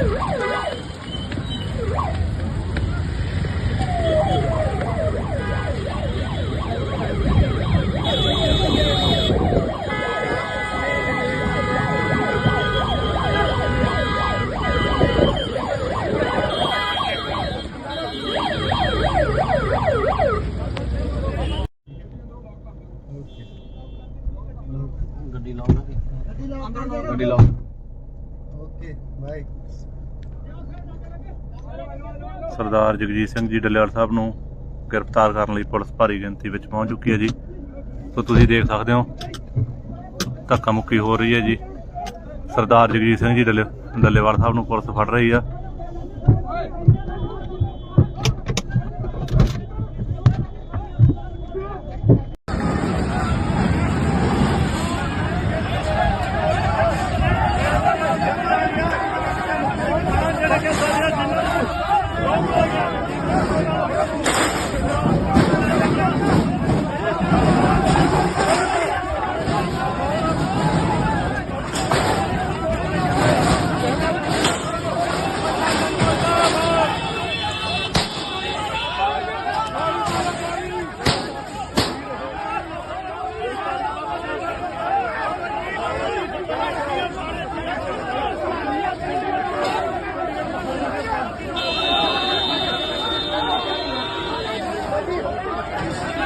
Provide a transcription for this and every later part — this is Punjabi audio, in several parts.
Woo! ਗੱਡੀ ਲਾਓ। ਓਕੇ ਬਾਈ ਸਰਦਾਰ ਜਗਜੀਤ ਸਿੰਘ ਜੀ ਡੱਲੇਵਾਲ ਸਾਹਿਬ ਨੂੰ ਗ੍ਰਿਫਤਾਰ ਕਰਨ ਲਈ ਪੁਲਿਸ ਭਾਰੀ ਗਿਣਤੀ ਵਿੱਚ ਪਹੁੰਚ ਚੁੱਕੀ ਹੈ ਜੀ। ਸੋ ਤੁਸੀਂ ਦੇਖ ਸਕਦੇ ਹੋ ਧੱਕਾ ਮੁੱਕੀ ਹੋ ਰਹੀ ਹੈ ਜੀ। ਸਰਦਾਰ ਜਗਜੀਤ ਸਿੰਘ ਜੀ ਡੱਲੇਵਾਲ ਸਾਹਿਬ ਨੂੰ ਪੁਲਿਸ ਫੜ ਰਹੀ ਆ।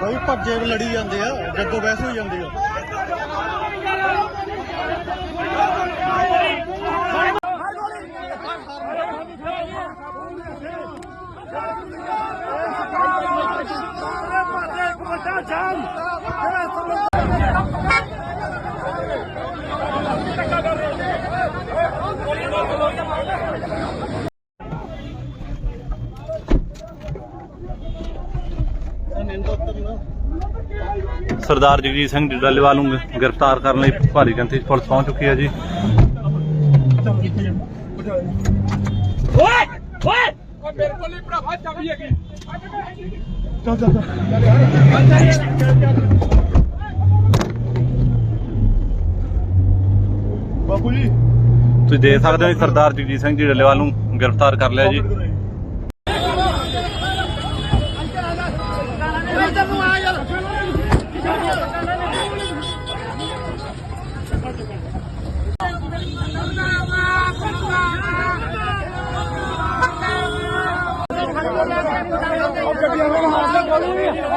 ਭਾਈ ਭੱਜੇ ਵੀ ਲੜੀ ਜਾਂਦੇ ਆ ਜੱਗੋ ਬਹਿਸ ਹੋਈ ਜਾਂਦੀ ਆ। ਸਰਦਾਰ ਜਗਜੀਤ ਸਿੰਘ ਜੀ ਡੱਲੇਵਾਲ ਨੂੰ ਗ੍ਰਿਫਤਾਰ ਕਰਨ ਲਈ ਭਾਰੀ ਗਿਣਤੀ 'ਚ ਪੁਲਿਸ ਪਹੁੰਚ ਚੁੱਕੀ ਹੈ ਜੀ ਓਏ ਓਏ ਓ ਮੇਰੇ ਕੋਲ ਨਹੀਂ ਭਰਾਵਾ ਚਾਬੀ ਹੈਗੀ। ਬਾਪੂ ਜੀ। ਤੁਸੀਂ ਦੇਖ ਸਕਦੇ ਹੋ ਜੀ ਸਰਦਾਰ ਜਗਜੀਤ ਸਿੰਘ ਜੀ ਡੱਲੇਵਾਲ ਨੂੰ ਗ੍ਰਿਫਤਾਰ ਕਰ ਲਿਆ ਜੀ।